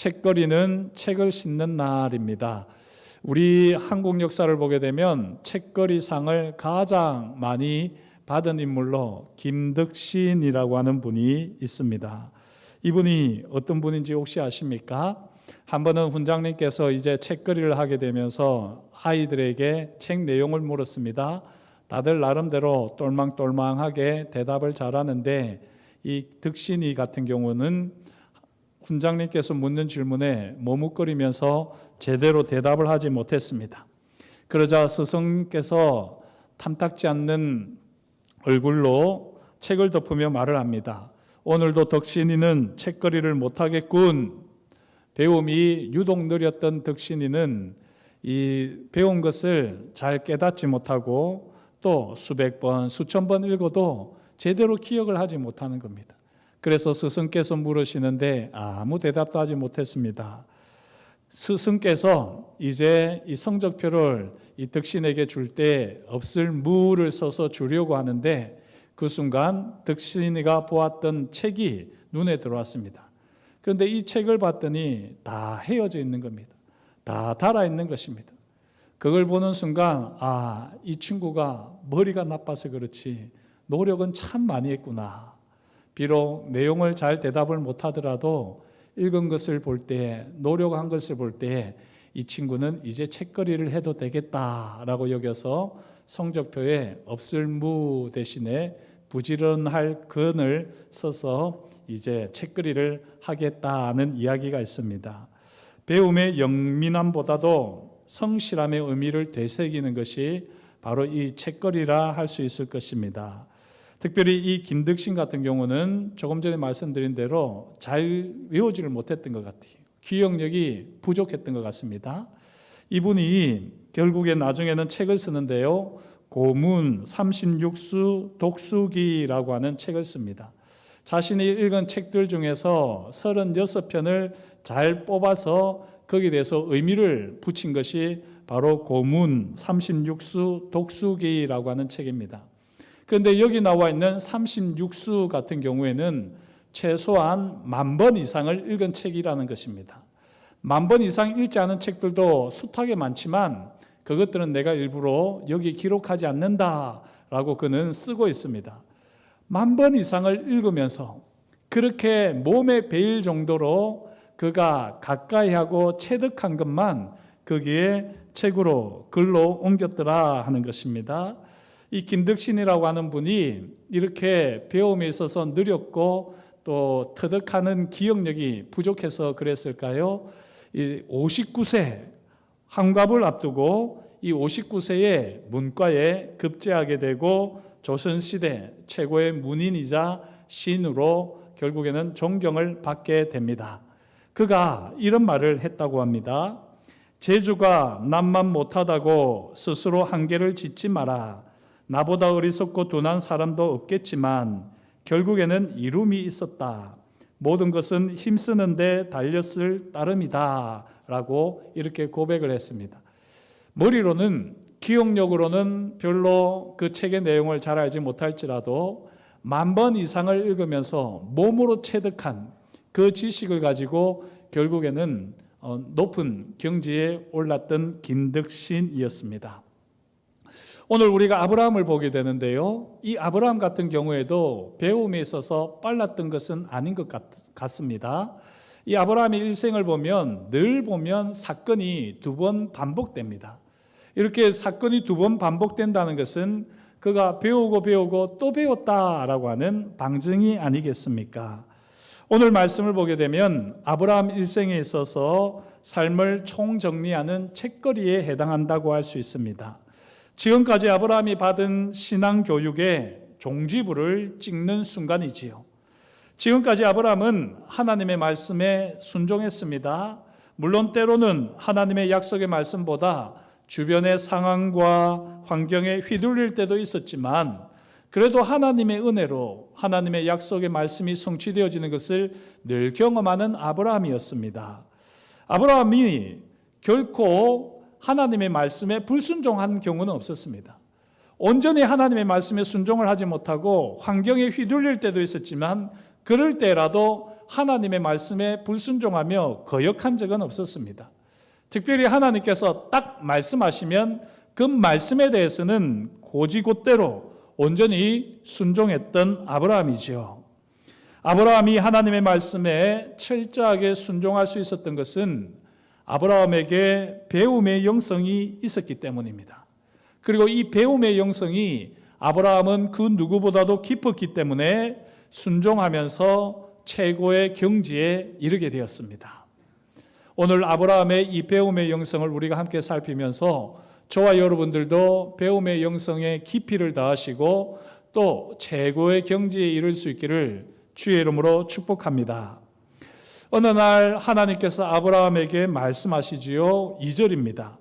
책거리는 책을 싣는 날입니다. 우리 한국 역사를 보게 되면 책거리상을 가장 많이 받은 인물로 김덕신이라고 하는 분이 있습니다. 이분이 어떤 분인지 혹시 아십니까? 한 번은 훈장님께서 이제 책거리를 하게 되면서 아이들에게 책 내용을 물었습니다. 다들 나름대로 똘망똘망하게 대답을 잘하는데 이 덕신이 같은 경우는 훈장님께서 묻는 질문에 머뭇거리면서 제대로 대답을 하지 못했습니다. 그러자 스승께서 탐탁지 않는 얼굴로 책을 덮으며 말을 합니다. 오늘도 덕신이는 책거리를 못하겠군. 배움이 유독 느렸던 덕신이는 이 배운 것을 잘 깨닫지 못하고 또 수백 번, 수천 번 읽어도 제대로 기억을 하지 못하는 겁니다. 그래서 스승께서 물으시는데 아무 대답도 하지 못했습니다. 스승께서 이제 이 성적표를 이 덕신에게 줄 때 없을 무를 써서 주려고 하는데 그 순간 덕신이가 보았던 책이 눈에 들어왔습니다. 그런데 이 책을 봤더니 다 헤어져 있는 겁니다. 다 달아 있는 것입니다. 그걸 보는 순간 아, 이 친구가 머리가 나빠서 그렇지 노력은 참 많이 했구나. 비록 내용을 잘 대답을 못 하더라도 읽은 것을 볼 때, 노력한 것을 볼 때 이 친구는 이제 책거리를 해도 되겠다라고 여겨서 성적표에 없을 무 대신에 부지런할 근을 써서 이제 책거리를 하겠다는 이야기가 있습니다. 배움의 영민함보다도 성실함의 의미를 되새기는 것이 바로 이 책거리라 할 수 있을 것입니다. 특별히 이 김덕신 같은 경우는 조금 전에 말씀드린 대로 잘 외우지를 못했던 것 같아요. 기억력이 부족했던 것 같습니다. 이분이 결국에 나중에는 책을 쓰는데요. 고문 36수 독수기라고 하는 책을 씁니다. 자신이 읽은 책들 중에서 36편을 잘 뽑아서 거기에 대해서 의미를 붙인 것이 바로 고문 36수 독수기라고 하는 책입니다. 그런데 여기 나와 있는 36수 같은 경우에는 최소한 만 번 이상을 읽은 책이라는 것입니다. 만 번 이상 읽지 않은 책들도 숱하게 많지만 그것들은 내가 일부러 여기 기록하지 않는다라고 그는 쓰고 있습니다. 만 번 이상을 읽으면서 그렇게 몸에 배일 정도로 그가 가까이 하고 체득한 것만 거기에 책으로 글로 옮겼더라 하는 것입니다. 이 김덕신이라고 하는 분이 이렇게 배움에 있어서 느렸고 또 터득하는 기억력이 부족해서 그랬을까요? 이 59세 환갑을 앞두고 이 59세에 문과에 급제하게 되고 조선시대 최고의 문인이자 신으로 결국에는 존경을 받게 됩니다. 그가 이런 말을 했다고 합니다. 제주가 남만 못하다고 스스로 한계를 짓지 마라. 나보다 어리석고 둔한 사람도 없겠지만 결국에는 이름이 있었다. 모든 것은 힘쓰는데 달렸을 따름이다. 라고 이렇게 고백을 했습니다. 머리로는 기억력으로는 별로 그 책의 내용을 잘 알지 못할지라도 만 번 이상을 읽으면서 몸으로 체득한 그 지식을 가지고 결국에는 어, 높은 경지에 올랐던 김덕신이었습니다. 오늘 우리가 아브라함을 보게 되는데요. 이 아브라함 같은 경우에도 배움에 있어서 빨랐던 것은 아닌 것 같 습니다. 이 아브라함의 일생을 보면 늘 보면 사건이 두 번 반복됩니다. 이렇게 사건이 두 번 반복된다는 것은 그가 배우고 배우고 또 배웠다라고 하는 방증이 아니겠습니까? 오늘 말씀을 보게 되면 아브라함 일생에 있어서 삶을 총정리하는 책거리에 해당한다고 할 수 있습니다. 지금까지 아브라함이 받은 신앙 교육의 종지부를 찍는 순간이지요. 지금까지 아브라함은 하나님의 말씀에 순종했습니다. 물론 때로는 하나님의 약속의 말씀보다 주변의 상황과 환경에 휘둘릴 때도 있었지만 그래도 하나님의 은혜로 하나님의 약속의 말씀이 성취되어지는 것을 늘 경험하는 아브라함이었습니다. 아브라함이 결코 하나님의 말씀에 불순종한 경우는 없었습니다. 온전히 하나님의 말씀에 순종을 하지 못하고 환경에 휘둘릴 때도 있었지만 그럴 때라도 하나님의 말씀에 불순종하며 거역한 적은 없었습니다. 특별히 하나님께서 딱 말씀하시면 그 말씀에 대해서는 고지곳대로 온전히 순종했던 아브라함이지요. 아브라함이 하나님의 말씀에 철저하게 순종할 수 있었던 것은 아브라함에게 배움의 영성이 있었기 때문입니다. 그리고 이 배움의 영성이 아브라함은 그 누구보다도 깊었기 때문에 순종하면서 최고의 경지에 이르게 되었습니다. 오늘 아브라함의 이 배움의 영성을 우리가 함께 살피면서 저와 여러분들도 배움의 영성에 깊이를 더하시고 또 최고의 경지에 이를 수 있기를 주의 이름으로 축복합니다. 어느 날 하나님께서 아브라함에게 말씀하시지요. 2절입니다.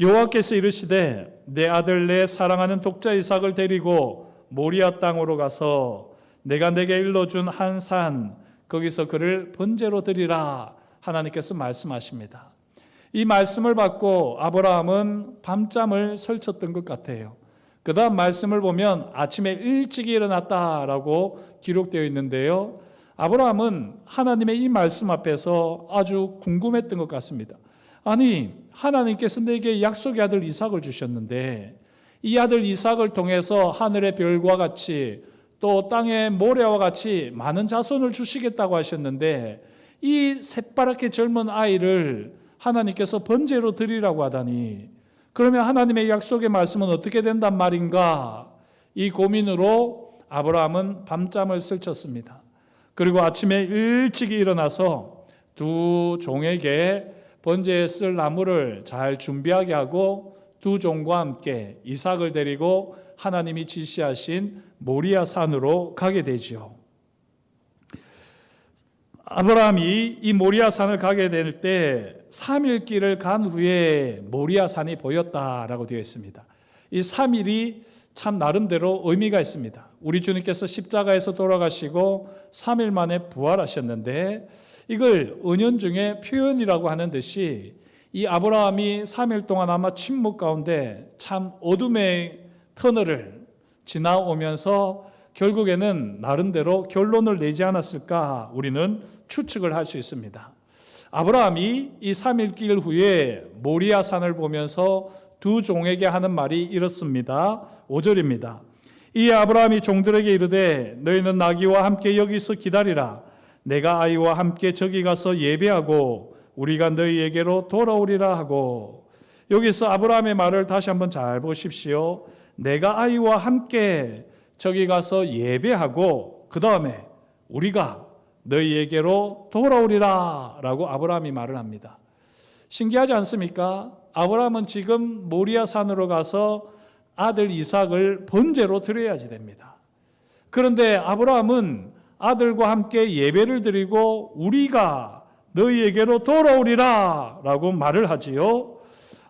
여호와께서 이르시되 내 아들 내 사랑하는 독자 이삭을 데리고 모리아 땅으로 가서 내가 내게 일러준 한 산 거기서 그를 번제로 드리라 하나님께서 말씀하십니다. 이 말씀을 받고 아브라함은 밤잠을 설쳤던 것 같아요. 그 다음 말씀을 보면 아침에 일찍 일어났다라고 기록되어 있는데요. 아브라함은 하나님의 이 말씀 앞에서 아주 궁금했던 것 같습니다. 아니, 하나님께서 내게 약속의 아들 이삭을 주셨는데 이 아들 이삭을 통해서 하늘의 별과 같이 또 땅의 모래와 같이 많은 자손을 주시겠다고 하셨는데 이 새파랗게 젊은 아이를 하나님께서 번제로 드리라고 하다니 그러면 하나님의 약속의 말씀은 어떻게 된단 말인가? 이 고민으로 아브라함은 밤잠을 설쳤습니다. 그리고 아침에 일찍 일어나서 두 종에게 번제에 쓸 나무를 잘 준비하게 하고 두 종과 함께 이삭을 데리고 하나님이 지시하신 모리아 산으로 가게 되지요. 아브라함이 이 모리아 산을 가게 될 때 3일 길을 간 후에 모리아 산이 보였다라고 되어 있습니다. 이 3일이 참 나름대로 의미가 있습니다. 우리 주님께서 십자가에서 돌아가시고 3일 만에 부활하셨는데 이걸 은연중에 표현이라고 하는 듯이 이 아브라함이 3일 동안 아마 침묵 가운데 참 어둠의 터널을 지나오면서 결국에는 나름대로 결론을 내지 않았을까 우리는 추측을 할 수 있습니다. 아브라함이 이 3일 길 후에 모리아 산을 보면서 두 종에게 하는 말이 이렇습니다. 5절입니다. 이 아브라함이 종들에게 이르되 너희는 나귀와 함께 여기서 기다리라. 내가 아이와 함께 저기 가서 예배하고 우리가 너희에게로 돌아오리라 하고 여기서 아브라함의 말을 다시 한번 잘 보십시오. 내가 아이와 함께 저기 가서 예배하고 그 다음에 우리가 너희에게로 돌아오리라 라고 아브라함이 말을 합니다. 신기하지 않습니까? 아브라함은 지금 모리아 산으로 가서 아들 이삭을 번제로 드려야지 됩니다. 그런데 아브라함은 아들과 함께 예배를 드리고 우리가 너희에게로 돌아오리라 라고 말을 하지요.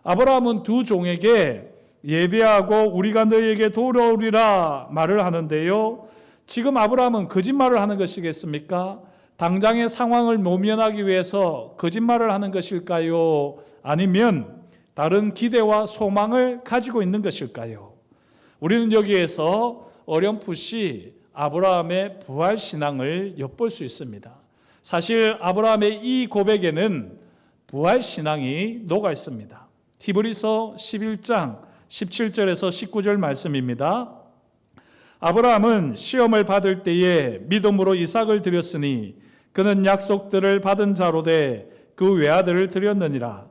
아브라함은 두 종에게 예배하고 우리가 너희에게 돌아오리라 말을 하는데요. 지금 아브라함은 거짓말을 하는 것이겠습니까? 당장의 상황을 모면하기 위해서 거짓말을 하는 것일까요? 아니면 다른 기대와 소망을 가지고 있는 것일까요? 우리는 여기에서 어렴풋이 아브라함의 부활 신앙을 엿볼 수 있습니다. 사실 아브라함의 이 고백에는 부활 신앙이 녹아 있습니다. 히브리서 11장 17절에서 19절 말씀입니다. 아브라함은 시험을 받을 때에 믿음으로 이삭을 드렸으니 그는 약속들을 받은 자로 돼 그 외아들을 드렸느니라.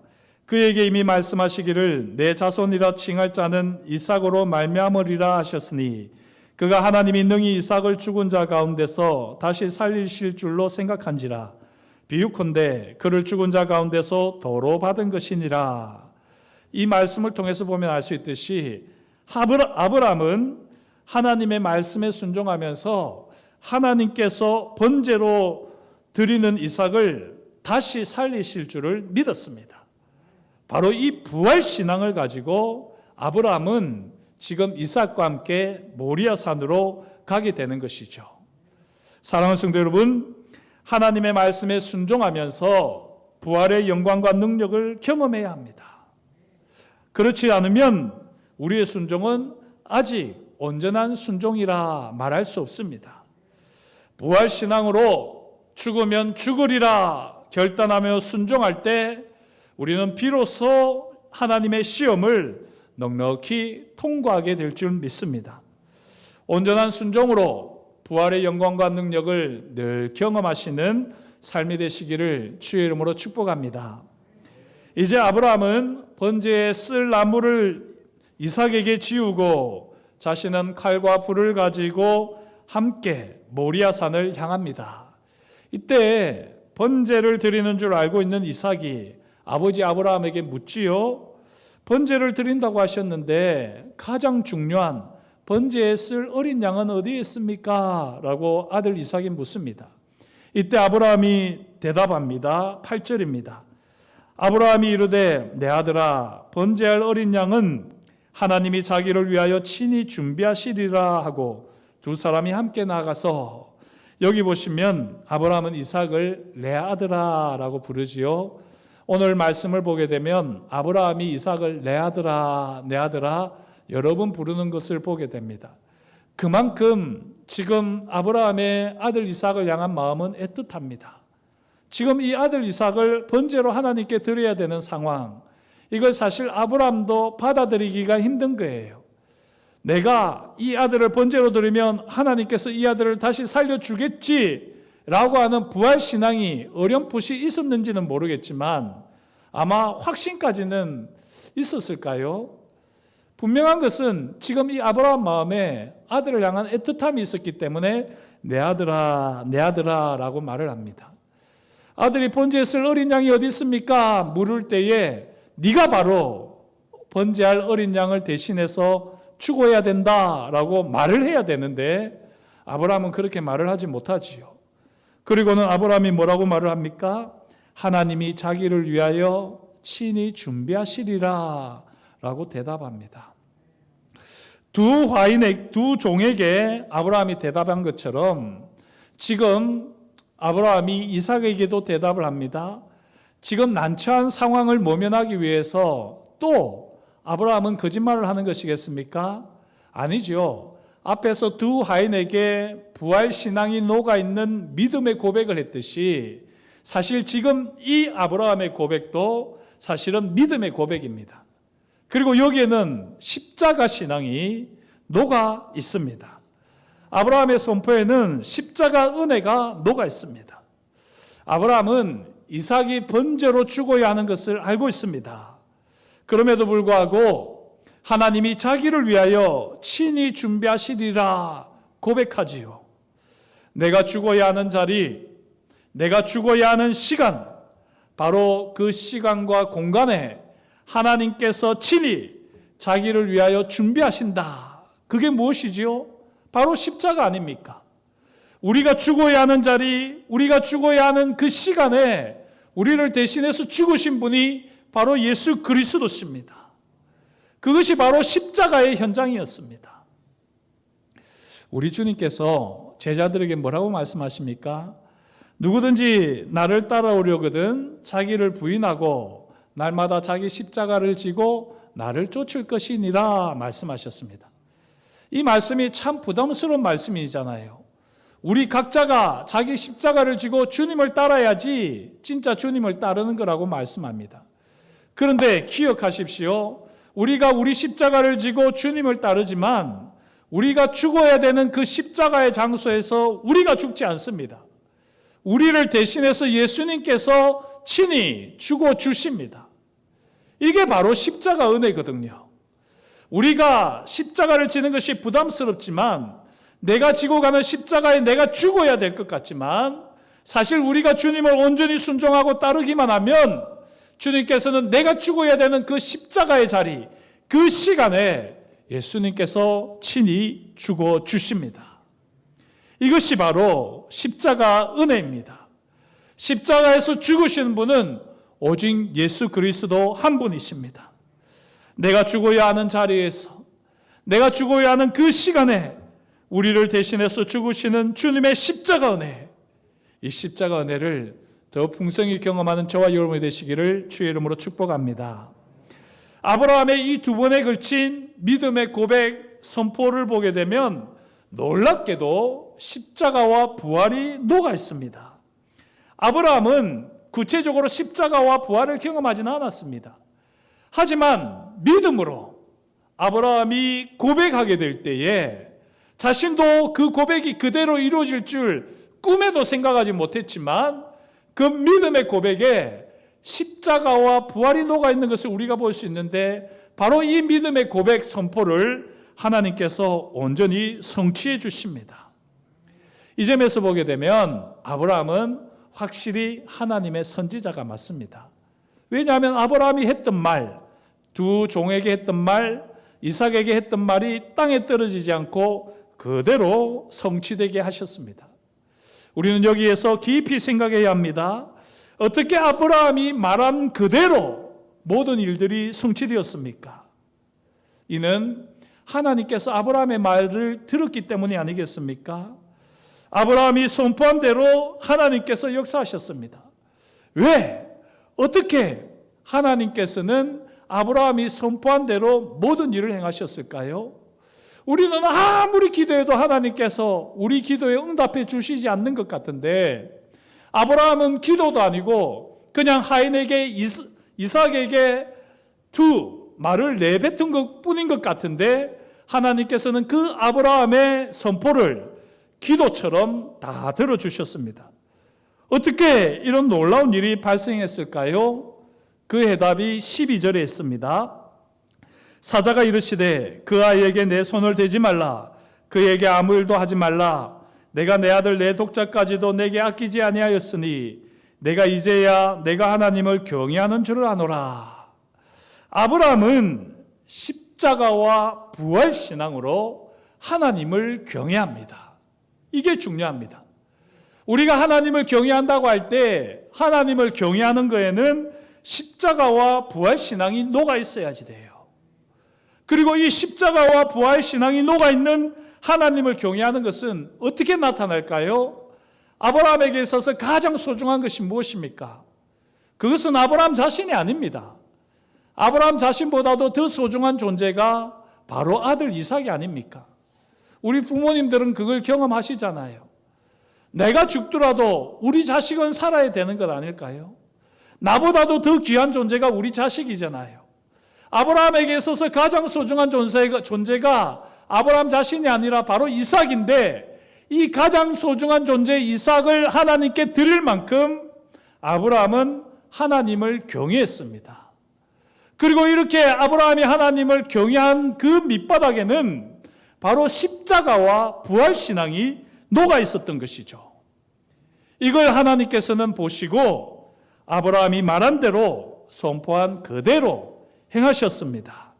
그에게 이미 말씀하시기를 내 자손이라 칭할 자는 이삭으로 말미암으리라 하셨으니 그가 하나님이 능히 이삭을 죽은 자 가운데서 다시 살리실 줄로 생각한지라 비유컨대 그를 죽은 자 가운데서 도로 받은 것이니라 이 말씀을 통해서 보면 알 수 있듯이 아브라함은 하나님의 말씀에 순종하면서 하나님께서 번제로 드리는 이삭을 다시 살리실 줄을 믿었습니다. 바로 이 부활 신앙을 가지고 아브라함은 지금 이삭과 함께 모리아 산으로 가게 되는 것이죠. 사랑하는 성도 여러분, 하나님의 말씀에 순종하면서 부활의 영광과 능력을 경험해야 합니다. 그렇지 않으면 우리의 순종은 아직 온전한 순종이라 말할 수 없습니다. 부활 신앙으로 죽으면 죽으리라 결단하며 순종할 때 우리는 비로소 하나님의 시험을 넉넉히 통과하게 될 줄 믿습니다. 온전한 순종으로 부활의 영광과 능력을 늘 경험하시는 삶이 되시기를 주의 이름으로 축복합니다. 이제 아브라함은 번제에 쓸 나무를 이삭에게 지우고 자신은 칼과 불을 가지고 함께 모리아 산을 향합니다. 이때 번제를 드리는 줄 알고 있는 이삭이 아버지 아브라함에게 묻지요. 번제를 드린다고 하셨는데 가장 중요한 번제에 쓸 어린 양은 어디에 있습니까? 라고 아들 이삭이 묻습니다. 이때 아브라함이 대답합니다. 8절입니다. 아브라함이 이르되 내 아들아 번제할 어린 양은 하나님이 자기를 위하여 친히 준비하시리라 하고 두 사람이 함께 나가서 여기 보시면 아브라함은 이삭을 내 아들아라고 부르지요. 오늘 말씀을 보게 되면 아브라함이 이삭을 내 아들아 내 아들아 여러 번 부르는 것을 보게 됩니다. 그만큼 지금 아브라함의 아들 이삭을 향한 마음은 애틋합니다. 지금 이 아들 이삭을 번제로 하나님께 드려야 되는 상황. 이걸 사실 아브라함도 받아들이기가 힘든 거예요. 내가 이 아들을 번제로 드리면 하나님께서 이 아들을 다시 살려주겠지 라고 하는 부활 신앙이 어렴풋이 있었는지는 모르겠지만 아마 확신까지는 있었을까요? 분명한 것은 지금 이 아브라함 마음에 아들을 향한 애틋함이 있었기 때문에 내 아들아, 내 아들아 라고 말을 합니다. 아들이 번제에 쓸 어린 양이 어디 있습니까? 물을 때에 네가 바로 번제할 어린 양을 대신해서 죽어야 된다라고 말을 해야 되는데 아브라함은 그렇게 말을 하지 못하지요. 그리고는 아브라함이 뭐라고 말을 합니까? 하나님이 자기를 위하여 친히 준비하시리라 라고 대답합니다. 두 화인의 두 종에게 아브라함이 대답한 것처럼 지금 아브라함이 이삭에게도 대답을 합니다. 지금 난처한 상황을 모면하기 위해서 또 아브라함은 거짓말을 하는 것이겠습니까? 아니죠. 앞에서 두 하인에게 부활 신앙이 녹아 있는 믿음의 고백을 했듯이 사실 지금 이 아브라함의 고백도 사실은 믿음의 고백입니다. 그리고 여기에는 십자가 신앙이 녹아 있습니다. 아브라함의 선포에는 십자가 은혜가 녹아 있습니다. 아브라함은 이삭이 번제로 죽어야 하는 것을 알고 있습니다. 그럼에도 불구하고 하나님이 자기를 위하여 친히 준비하시리라 고백하지요. 내가 죽어야 하는 자리, 내가 죽어야 하는 시간, 바로 그 시간과 공간에 하나님께서 친히 자기를 위하여 준비하신다. 그게 무엇이지요? 바로 십자가 아닙니까? 우리가 죽어야 하는 자리, 우리가 죽어야 하는 그 시간에 우리를 대신해서 죽으신 분이 바로 예수 그리스도십니다. 그것이 바로 십자가의 현장이었습니다. 우리 주님께서 제자들에게 뭐라고 말씀하십니까? 누구든지 나를 따라오려거든 자기를 부인하고 날마다 자기 십자가를 지고 나를 쫓을 것이니라 말씀하셨습니다. 이 말씀이 참 부담스러운 말씀이잖아요. 우리 각자가 자기 십자가를 지고 주님을 따라야지 진짜 주님을 따르는 거라고 말씀합니다. 그런데 기억하십시오. 우리가 우리 십자가를 지고 주님을 따르지만 우리가 죽어야 되는 그 십자가의 장소에서 우리가 죽지 않습니다. 우리를 대신해서 예수님께서 친히 죽어 주십니다. 이게 바로 십자가 은혜거든요. 우리가 십자가를 지는 것이 부담스럽지만 내가 지고 가는 십자가에 내가 죽어야 될 것 같지만 사실 우리가 주님을 온전히 순종하고 따르기만 하면 주님께서는 내가 죽어야 되는 그 십자가의 자리, 그 시간에 예수님께서 친히 죽어 주십니다. 이것이 바로 십자가 은혜입니다. 십자가에서 죽으시는 분은 오직 예수 그리스도 한 분이십니다. 내가 죽어야 하는 자리에서 내가 죽어야 하는 그 시간에 우리를 대신해서 죽으시는 주님의 십자가 은혜, 이 십자가 은혜를 더 풍성히 경험하는 저와 여러분이 되시기를 주의 이름으로 축복합니다. 아브라함의 이 두 번에 걸친 믿음의 고백 선포를 보게 되면 놀랍게도 십자가와 부활이 녹아 있습니다. 아브라함은 구체적으로 십자가와 부활을 경험하지는 않았습니다. 하지만 믿음으로 아브라함이 고백하게 될 때에 자신도 그 고백이 그대로 이루어질 줄 꿈에도 생각하지 못했지만 그 믿음의 고백에 십자가와 부활이 녹아 있는 것을 우리가 볼 수 있는데 바로 이 믿음의 고백 선포를 하나님께서 온전히 성취해 주십니다. 이 점에서 보게 되면 아브라함은 확실히 하나님의 선지자가 맞습니다. 왜냐하면 아브라함이 했던 말, 두 종에게 했던 말, 이삭에게 했던 말이 땅에 떨어지지 않고 그대로 성취되게 하셨습니다. 우리는 여기에서 깊이 생각해야 합니다. 어떻게 아브라함이 말한 그대로 모든 일들이 성취되었습니까? 이는 하나님께서 아브라함의 말을 들었기 때문이 아니겠습니까? 아브라함이 선포한 대로 하나님께서 역사하셨습니다. 왜? 어떻게 하나님께서는 아브라함이 선포한 대로 모든 일을 행하셨을까요? 우리는 아무리 기도해도 하나님께서 우리 기도에 응답해 주시지 않는 것 같은데 아브라함은 기도도 아니고 그냥 하인에게 이삭에게 두 말을 내뱉은 것 뿐인 것 같은데 하나님께서는 그 아브라함의 선포를 기도처럼 다 들어주셨습니다. 어떻게 이런 놀라운 일이 발생했을까요? 그 해답이 12절에 있습니다. 사자가 이르시되 그 아이에게 내 손을 대지 말라. 그에게 아무 일도 하지 말라. 내가 내 아들 내 독자까지도 내게 아끼지 아니하였으니 내가 이제야 내가 하나님을 경외하는 줄을 아노라. 아브라함은 십자가와 부활 신앙으로 하나님을 경외합니다. 이게 중요합니다. 우리가 하나님을 경외한다고 할 때 하나님을 경외하는 거에는 십자가와 부활 신앙이 녹아 있어야지 돼요 그리고 이 십자가와 부활 신앙이 녹아 있는 하나님을 경외하는 것은 어떻게 나타날까요? 아브라함에게 있어서 가장 소중한 것이 무엇입니까? 그것은 아브라함 자신이 아닙니다. 아브라함 자신보다도 더 소중한 존재가 바로 아들 이삭이 아닙니까? 우리 부모님들은 그걸 경험하시잖아요. 내가 죽더라도 우리 자식은 살아야 되는 것 아닐까요? 나보다도 더 귀한 존재가 우리 자식이잖아요. 아브라함에게 있어서 가장 소중한 존재가, 존재가 아브라함 자신이 아니라 바로 이삭인데 이 가장 소중한 존재 이삭을 하나님께 드릴 만큼 아브라함은 하나님을 경외했습니다. 그리고 이렇게 아브라함이 하나님을 경외한 그 밑바닥에는 바로 십자가와 부활 신앙이 녹아 있었던 것이죠. 이걸 하나님께서는 보시고 아브라함이 말한 대로 선포한 그대로 행하셨습니다.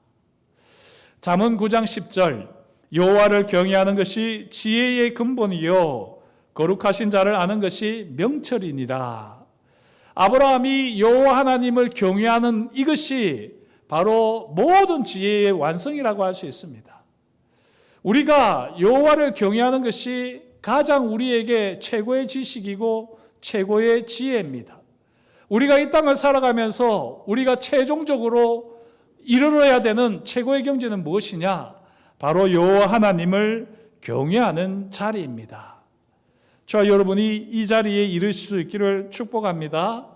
잠언 9장 10절 여호와를 경외하는 것이 지혜의 근본이요 거룩하신 자를 아는 것이 명철이니라. 아브라함이 여호와 하나님을 경외하는 이것이 바로 모든 지혜의 완성이라고 할 수 있습니다. 우리가 여호와를 경외하는 것이 가장 우리에게 최고의 지식이고 최고의 지혜입니다. 우리가 이 땅을 살아가면서 우리가 최종적으로 이르러야 되는 최고의 경제는 무엇이냐? 바로 여호와 하나님을 경외하는 자리입니다. 저 여러분이 이 자리에 이르실 수 있기를 축복합니다.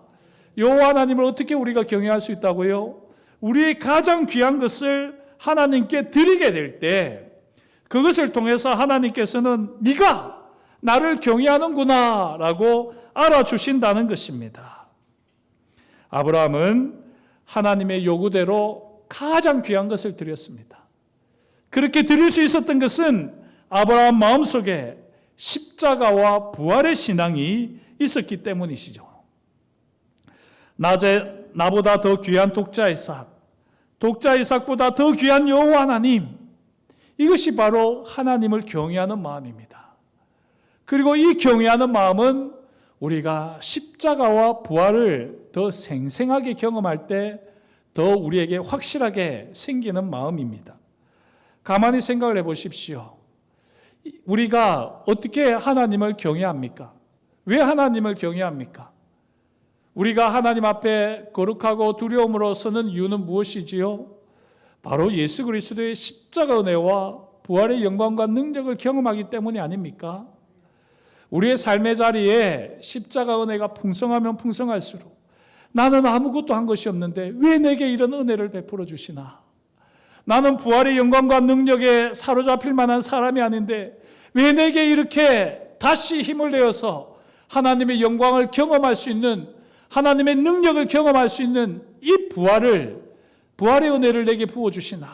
여호와 하나님을 어떻게 우리가 경외할 수 있다고요? 우리의 가장 귀한 것을 하나님께 드리게 될 때 그것을 통해서 하나님께서는 네가 나를 경외하는구나라고 알아주신다는 것입니다. 아브라함은 하나님의 요구대로 가장 귀한 것을 드렸습니다. 그렇게 드릴 수 있었던 것은 아브라함 마음속에 십자가와 부활의 신앙이 있었기 때문이시죠. 낮에 나보다 더 귀한 독자 이삭, 독자 이삭보다 더 귀한 여호와 하나님, 이것이 바로 하나님을 경외하는 마음입니다. 그리고 이 경외하는 마음은 우리가 십자가와 부활을 더 생생하게 경험할 때 더 우리에게 확실하게 생기는 마음입니다. 가만히 생각을 해 보십시오. 우리가 어떻게 하나님을 경외합니까? 왜 하나님을 경외합니까? 우리가 하나님 앞에 거룩하고 두려움으로 서는 이유는 무엇이지요? 바로 예수 그리스도의 십자가 은혜와 부활의 영광과 능력을 경험하기 때문이 아닙니까? 우리의 삶의 자리에 십자가 은혜가 풍성하면 풍성할수록 나는 아무것도 한 것이 없는데 왜 내게 이런 은혜를 베풀어 주시나? 나는 부활의 영광과 능력에 사로잡힐 만한 사람이 아닌데 왜 내게 이렇게 다시 힘을 내어서 하나님의 영광을 경험할 수 있는 하나님의 능력을 경험할 수 있는 이 부활을 부활의 은혜를 내게 부어 주시나?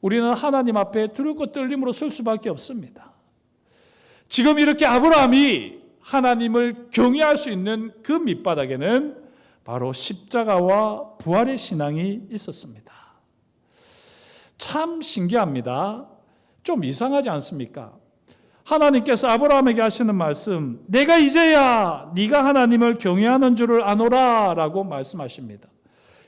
우리는 하나님 앞에 두렵고 떨림으로 설 수밖에 없습니다. 지금 이렇게 아브라함이 하나님을 경외할 수 있는 그 밑바닥에는 바로 십자가와 부활의 신앙이 있었습니다. 참 신기합니다. 좀 이상하지 않습니까? 하나님께서 아브라함에게 하시는 말씀, 내가 이제야 네가 하나님을 경외하는 줄을 아노라라고 말씀하십니다.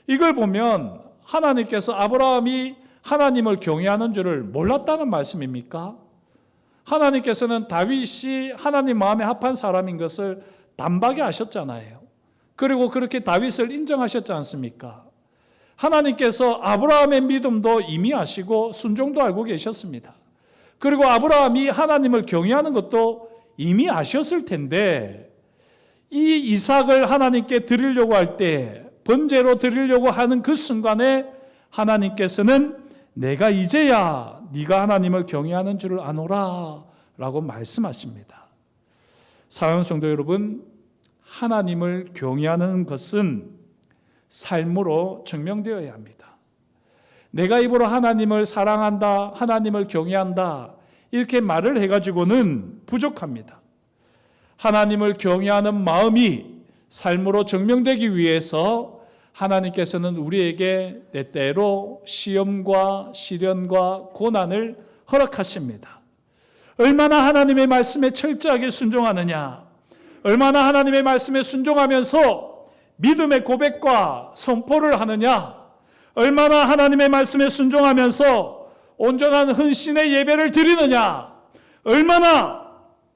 이걸 보면 하나님께서 아브라함이 하나님을 경외하는 줄을 몰랐다는 말씀입니까? 하나님께서는 다윗이 하나님 마음에 합한 사람인 것을 단박에 아셨잖아요. 그리고 그렇게 다윗을 인정하셨지 않습니까? 하나님께서 아브라함의 믿음도 이미 아시고 순종도 알고 계셨습니다. 그리고 아브라함이 하나님을 경외하는 것도 이미 아셨을 텐데 이 이삭을 하나님께 드리려고 할 때 번제로 드리려고 하는 그 순간에 하나님께서는 내가 이제야 네가 하나님을 경외하는 줄을 아노라라고 말씀하십니다. 사랑 성도 여러분, 하나님을 경외하는 것은 삶으로 증명되어야 합니다. 내가 입으로 하나님을 사랑한다, 하나님을 경외한다, 이렇게 말을 해가지고는 부족합니다. 하나님을 경외하는 마음이 삶으로 증명되기 위해서 하나님께서는 우리에게 때때로 시험과 시련과 고난을 허락하십니다. 얼마나 하나님의 말씀에 철저하게 순종하느냐, 얼마나 하나님의 말씀에 순종하면서 믿음의 고백과 선포를 하느냐, 얼마나 하나님의 말씀에 순종하면서 온전한 헌신의 예배를 드리느냐, 얼마나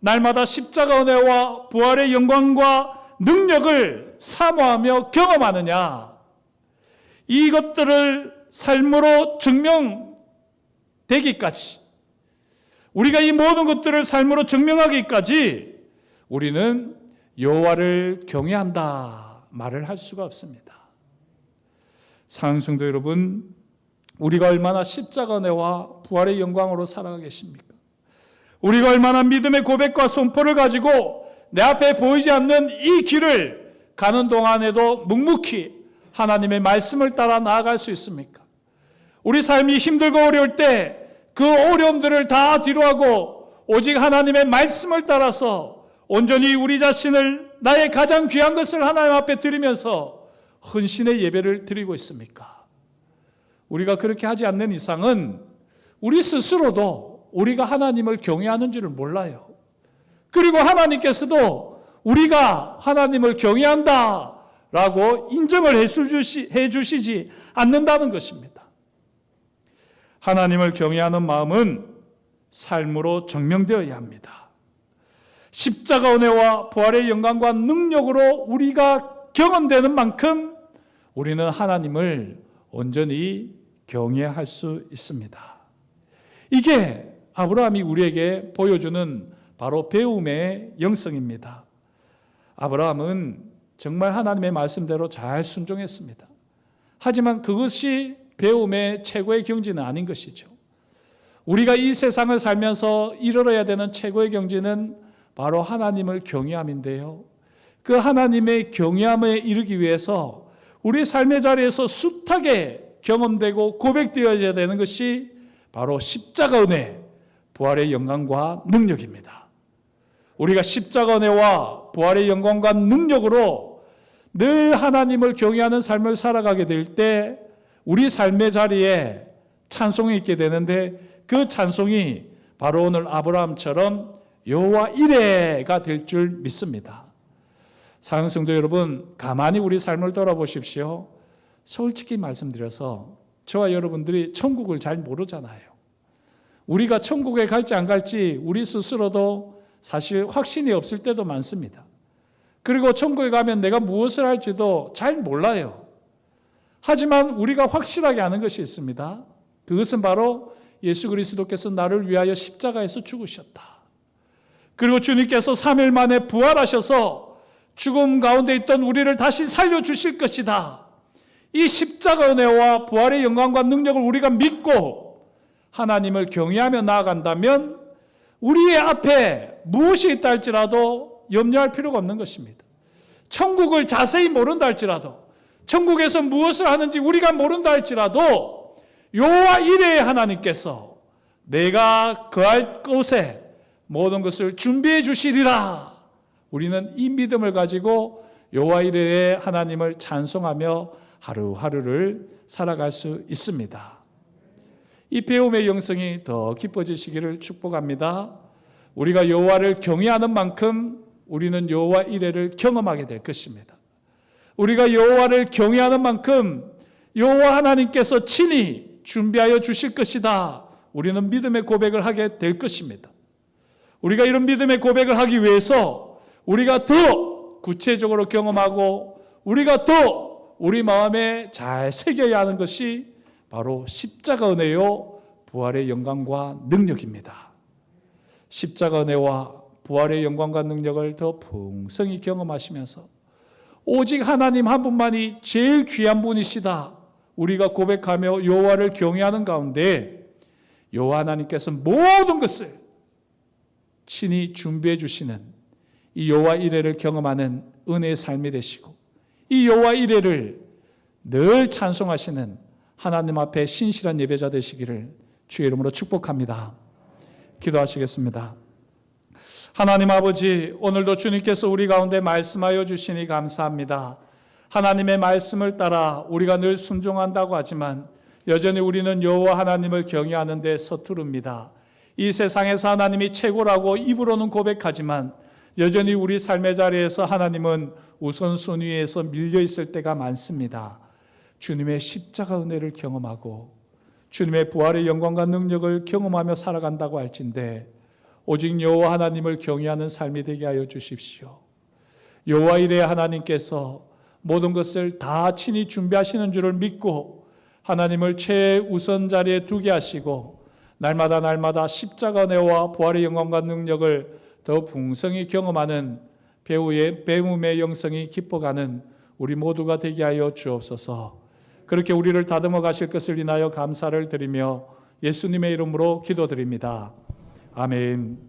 날마다 십자가 은혜와 부활의 영광과 능력을 사모하며 경험하느냐, 이것들을 삶으로 증명되기까지, 우리가 이 모든 것들을 삶으로 증명하기까지 우리는 여호와를 경외한다 말을 할 수가 없습니다. 사랑성도 여러분, 우리가 얼마나 십자가 은혜와 부활의 영광으로 살아가 계십니까? 우리가 얼마나 믿음의 고백과 선포를 가지고 내 앞에 보이지 않는 이 길을 가는 동안에도 묵묵히 하나님의 말씀을 따라 나아갈 수 있습니까? 우리 삶이 힘들고 어려울 때 그 어려움들을 다 뒤로하고 오직 하나님의 말씀을 따라서 온전히 우리 자신을 나의 가장 귀한 것을 하나님 앞에 드리면서 헌신의 예배를 드리고 있습니까? 우리가 그렇게 하지 않는 이상은 우리 스스로도 우리가 하나님을 경외하는 줄을 몰라요. 그리고 하나님께서도 우리가 하나님을 경외한다 라고 인정을 해 주시지 않는다는 것입니다. 하나님을 경외하는 마음은 삶으로 증명되어야 합니다. 십자가 은혜와 부활의 영광과 능력으로 우리가 경험되는 만큼 우리는 하나님을 온전히 경외할 수 있습니다. 이게 아브라함이 우리에게 보여주는 바로 배움의 영성입니다. 아브라함은 정말 하나님의 말씀대로 잘 순종했습니다. 하지만 그것이 배움의 최고의 경지는 아닌 것이죠. 우리가 이 세상을 살면서 이뤄야 되는 최고의 경지는 바로 하나님을 경외함인데요. 그 하나님의 경외함에 이르기 위해서 우리 삶의 자리에서 숱하게 경험되고 고백되어야 되는 것이 바로 십자가 은혜, 부활의 영광과 능력입니다. 우리가 십자가 은혜와 부활의 영광과 능력으로 늘 하나님을 경외하는 삶을 살아가게 될 때 우리 삶의 자리에 찬송이 있게 되는데 그 찬송이 바로 오늘 아브라함처럼 여호와 이레가 될 줄 믿습니다. 사랑 성도 여러분, 가만히 우리 삶을 돌아보십시오. 솔직히 말씀드려서 저와 여러분들이 천국을 잘 모르잖아요. 우리가 천국에 갈지 안 갈지 우리 스스로도 사실 확신이 없을 때도 많습니다. 그리고 천국에 가면 내가 무엇을 할지도 잘 몰라요. 하지만 우리가 확실하게 아는 것이 있습니다. 그것은 바로 예수 그리스도께서 나를 위하여 십자가에서 죽으셨다. 그리고 주님께서 3일 만에 부활하셔서 죽음 가운데 있던 우리를 다시 살려주실 것이다. 이 십자가 은혜와 부활의 영광과 능력을 우리가 믿고 하나님을 경외하며 나아간다면 우리의 앞에 무엇이 있다 할지라도 염려할 필요가 없는 것입니다. 천국을 자세히 모른다 할지라도 천국에서 무엇을 하는지 우리가 모른다 할지라도 여호와 이레의 하나님께서 내가 거할 곳에 모든 것을 준비해 주시리라. 우리는 이 믿음을 가지고 여호와 이레의 하나님을 찬송하며 하루하루를 살아갈 수 있습니다. 이 배움의 영성이 더 깊어지시기를 축복합니다. 우리가 여호와를 경외하는 만큼 우리는 여호와 이레를 경험하게 될 것입니다. 우리가 여호와를 경외하는 만큼 여호와 하나님께서 친히 준비하여 주실 것이다. 우리는 믿음의 고백을 하게 될 것입니다. 우리가 이런 믿음의 고백을 하기 위해서 우리가 더 구체적으로 경험하고 우리가 더 우리 마음에 잘 새겨야 하는 것이 바로 십자가 은혜요 부활의 영광과 능력입니다. 십자가 은혜와 부활의 영광과 능력을 더 풍성히 경험하시면서 오직 하나님 한 분만이 제일 귀한 분이시다. 우리가 고백하며 여호와를 경외하는 가운데 여호와 하나님께서 모든 것을 친히 준비해 주시는 이 여호와 이레를 경험하는 은혜의 삶이 되시고 이 여호와 이레를 늘 찬송하시는 하나님 앞에 신실한 예배자 되시기를 주의 이름으로 축복합니다. 기도하시겠습니다. 하나님 아버지, 오늘도 주님께서 우리 가운데 말씀하여 주시니 감사합니다. 하나님의 말씀을 따라 우리가 늘 순종한다고 하지만 여전히 우리는 여호와 하나님을 경외하는 데 서투릅니다. 이 세상에서 하나님이 최고라고 입으로는 고백하지만 여전히 우리 삶의 자리에서 하나님은 우선순위에서 밀려 있을 때가 많습니다. 주님의 십자가 은혜를 경험하고 주님의 부활의 영광과 능력을 경험하며 살아간다고 할진대 오직 여호와 하나님을 경외하는 삶이 되게 하여 주십시오. 여호와 이레 하나님께서 모든 것을 다 친히 준비하시는 줄을 믿고 하나님을 최우선 자리에 두게 하시고 날마다 날마다 십자가 은혜와 부활의 영광과 능력을 더 풍성히 경험하는 배우의 배움의 영성이 깊어가는 우리 모두가 되게 하여 주옵소서. 그렇게 우리를 다듬어 가실 것을 인하여 감사를 드리며 예수님의 이름으로 기도드립니다. 아멘.